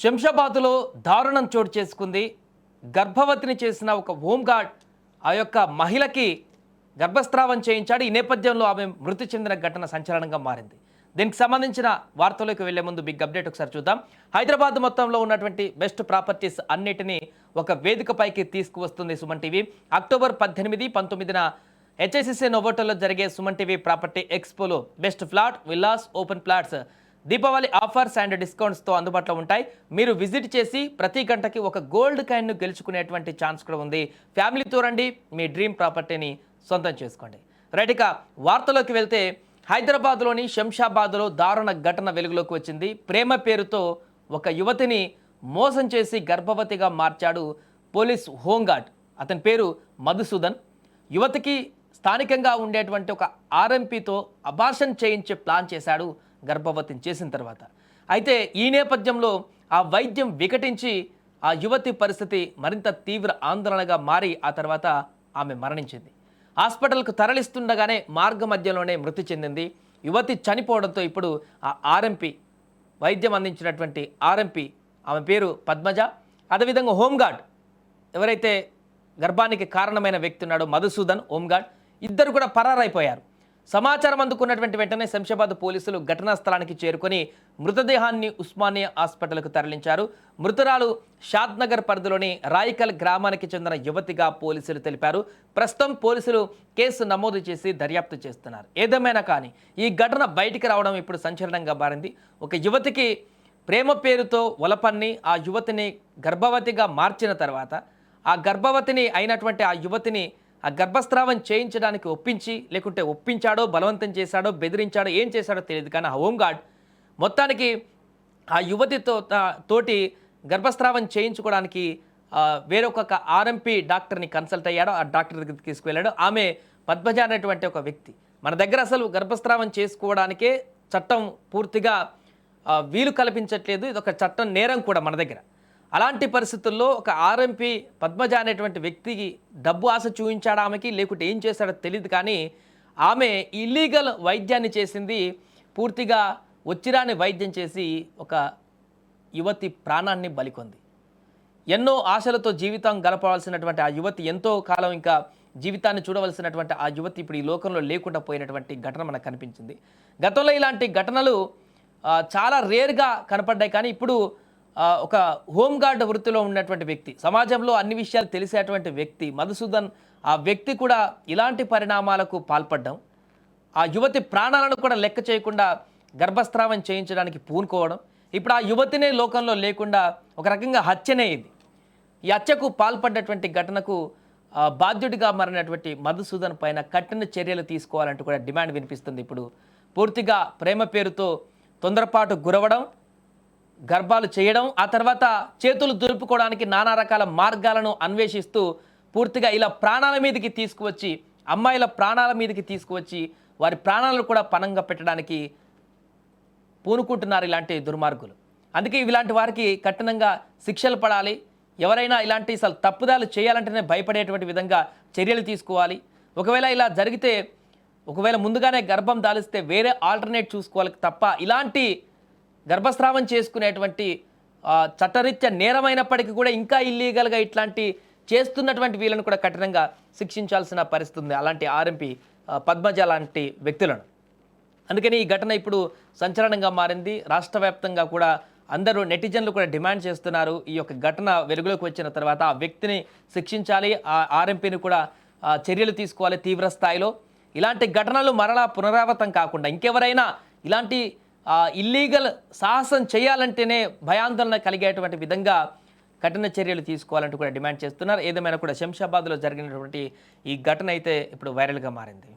శంషాబాద్లో దారుణం చోటు చేసుకుంది. గర్భవతిని చేసిన ఒక హోంగార్డ్ ఆ యొక్క మహిళకి గర్భస్రావం చేయించాడు. ఈ నేపథ్యంలో ఆమె మృతి చెందిన ఘటన సంచలనంగా మారింది. దీనికి సంబంధించిన వార్తలోకి వెళ్ళే ముందు బిగ్ అప్డేట్ ఒకసారి చూద్దాం. హైదరాబాద్ మొత్తంలో ఉన్నటువంటి బెస్ట్ ప్రాపర్టీస్ అన్నిటినీ ఒక వేదికపైకి తీసుకువస్తుంది సుమన్ టీవీ. అక్టోబర్ పద్దెనిమిది పంతొమ్మిదిన హెచ్ఐసిసి నోవోటోలో జరిగే Suman TV property ఎక్స్పోలో best flat villas open plots Deepavali offers and డిస్కౌంట్స్తో అందుబాటులో ఉంటాయి. మీరు విజిట్ చేసి ప్రతి గంటకి ఒక గోల్డ్ కాయిన్ను గెలుచుకునేటువంటి ఛాన్స్ కూడా ఉంది. ఫ్యామిలీతో రండి మీ డ్రీమ్ ప్రాపర్టీని సొంతం చేసుకోండి. రైట్ ఇక వార్తలోకి వెళ్తే హైదరాబాద్లోని శంషాబాద్లో దారుణ ఘటన వెలుగులోకి వచ్చింది. ప్రేమ పేరుతో ఒక యువతిని మోసం చేసి గర్భవతిగా మార్చాడు పోలీస్ హోంగార్డ్. అతని పేరు మధుసూదన్. యువతికి స్థానికంగా ఉండేటువంటి ఒక ఆర్ఎంపీతో అబార్షన్ చేయించే ప్లాన్ చేశాడు గర్భవతిని చేసిన తర్వాత. అయితే ఈ నేపథ్యంలో ఆ వైద్యం వికటించి ఆ యువతి పరిస్థితి మరింత తీవ్ర ఆందోళనగా మారి ఆ తర్వాత ఆమె మరణించింది. హాస్పిటల్కు తరలిస్తుండగానే మార్గ మధ్యలోనే మృతి చెందింది. యువతి చనిపోవడంతో ఇప్పుడు ఆ ఆర్ఎంపీ వైద్యం అందించినటువంటి ఆర్ఎంపీ ఆమె పేరు పద్మజ. అదేవిధంగా హోంగార్డ్ ఎవరైతే గర్భానికి కారణమైన వ్యక్తి ఉన్నాడో మధుసూదన్ హోంగార్డ్. ఇద్దరు కూడా పరారైపోయారు. సమాచారం అందుకున్నటువంటి వెంటనే శంషాబాద్ పోలీసులు ఘటనా స్థలానికి చేరుకొని మృతదేహాన్ని ఉస్మానియా హాస్పిటల్కు తరలించారు. మృతురాలు షాద్నగర్ పరిధిలోని రాయికల్ గ్రామానికి చెందిన యువతిగా పోలీసులు తెలిపారు. ప్రస్తుతం పోలీసులు కేసు నమోదు చేసి దర్యాప్తు చేస్తున్నారు. ఏదేమైనా కానీ ఈ ఘటన బయటికి రావడం ఇప్పుడు సంచలనంగా మారింది. ఒక యువతికి ప్రేమ పేరుతో ఒలపన్ని ఆ యువతిని గర్భవతిగా మార్చిన తర్వాత ఆ గర్భవతిని అయినటువంటి ఆ యువతిని ఆ గర్భస్రావం చేయించడానికి ఒప్పించి లేకుంటే ఒప్పించాడో బలవంతం చేశాడో బెదిరించాడో ఏం చేశాడో తెలియదు. కానీ ఆ హోంగార్డ్ మొత్తానికి ఆ యువతితో తోటి గర్భస్రావం చేయించుకోవడానికి వేరొక ఆర్ఎంపీ డాక్టర్ని కన్సల్ట్ అయ్యాడు. ఆ డాక్టర్ దగ్గరికి తీసుకువెళ్ళాడు. ఆమె పద్మజ అనేటువంటి ఒక వ్యక్తి. మన దగ్గర అసలు గర్భస్రావం చేసుకోవడానికే చట్టం పూర్తిగా వీలు కల్పించట్లేదు. ఇది ఒక చట్టం నేరం కూడా మన దగ్గర. అలాంటి పరిస్థితుల్లో ఒక ఆర్ఎంపీ పద్మజ అనేటువంటి వ్యక్తికి డబ్బు ఆశ చూపించాడు ఆమెకి? లేకుంటే ఏం చేశాడో తెలియదు కానీ ఆమె ఇల్లీగల్ వైద్యాన్ని చేసింది. పూర్తిగా వచ్చిరాని వైద్యం చేసి ఒక యువతి ప్రాణాన్ని బలికొంది. ఎన్నో ఆశలతో జీవితం గడపవలసినటువంటి ఆ యువతి ఎంతో కాలం ఇంకా జీవితాన్ని చూడవలసినటువంటి ఆ యువతి ఇప్పుడు ఈ లోకంలో లేకుండా పోయినటువంటి ఘటన మనకు కనిపించింది. గతంలో ఇలాంటి ఘటనలు చాలా రేర్గా కనపడ్డాయి. కానీ ఇప్పుడు ఒక హోంగార్డ్ వృత్తిలో ఉన్నటువంటి వ్యక్తి సమాజంలో అన్ని విషయాలు తెలిసేటువంటి వ్యక్తి మధుసూదన్ ఆ వ్యక్తి కూడా ఇలాంటి పరిణామాలకు పాల్పడ్డం ఆ యువతి ప్రాణాలను కూడా లెక్క చేయకుండా గర్భస్రావం చేయించడానికి పూనుకోవడం ఇప్పుడు ఆ యువతినే లోకంలో లేకుండా ఒక రకంగా హత్యనే ఇది ఈ హత్యకు పాల్పడ్డటువంటి ఘటనకు బాధ్యుడిగా మారినటువంటి మధుసూదన్ పైన కఠిన చర్యలు తీసుకోవాలంటూ కూడా డిమాండ్ వినిపిస్తుంది. ఇప్పుడు పూర్తిగా ప్రేమ పేరుతో తొందరపాటు గురవడం గర్భాలు చేయడం ఆ తర్వాత చేతులు దులుపుకోవడానికి నానా రకాల మార్గాలను అన్వేషిస్తూ పూర్తిగా ఇలా ప్రాణాల మీదకి తీసుకువచ్చి అమ్మాయిల ప్రాణాల మీదకి తీసుకువచ్చి వారి ప్రాణాలను కూడా పణంగా పెట్టడానికి పూనుకుంటున్నారు ఇలాంటి దుర్మార్గులు. అందుకే ఇలాంటి వారికి కఠినంగా శిక్షలు పడాలి. ఎవరైనా ఇలాంటి అసలు తప్పుదాలు చేయాలంటేనే భయపడేటువంటి విధంగా చర్యలు తీసుకోవాలి. ఒకవేళ ఇలా జరిగితే ఒకవేళ ముందుగానే గర్భం దాలిస్తే వేరే ఆల్టర్నేట్ చూసుకోవాలి తప్ప ఇలాంటి గర్భస్రావం చేసుకునేటువంటి చట్టరీత్యా నేరమైనప్పటికీ కూడా ఇంకా ఇల్లీగల్గా ఇట్లాంటి చేస్తున్నటువంటి వీళ్ళను కూడా కఠినంగా శిక్షించాల్సిన పరిస్థితి ఉంది అలాంటి ఆర్ఎంపీ పద్మజ లాంటి వ్యక్తులను. అందుకని ఈ ఘటన ఇప్పుడు సంచలనంగా మారింది. రాష్ట్ర వ్యాప్తంగా కూడా అందరూ నెటిజన్లు కూడా డిమాండ్ చేస్తున్నారు. ఈ యొక్క ఘటన వెలుగులోకి వచ్చిన తర్వాత ఆ వ్యక్తిని శిక్షించాలి ఆ ఆర్ఎంపీని కూడా చర్యలు తీసుకోవాలి తీవ్ర స్థాయిలో. ఇలాంటి ఘటనలు మరలా పునరావృతం కాకుండా ఇంకెవరైనా ఇలాంటి ఇల్లీగల్ సాహసం చేయాలంటేనే భయాందోళన కలిగేటువంటి విధంగా కఠిన చర్యలు తీసుకోవాలంటూ కూడా డిమాండ్ చేస్తున్నారు. ఏదేమైనా కూడా శంషాబాద్లో జరిగినటువంటి ఈ ఘటన అయితే ఇప్పుడు వైరల్గా మారింది.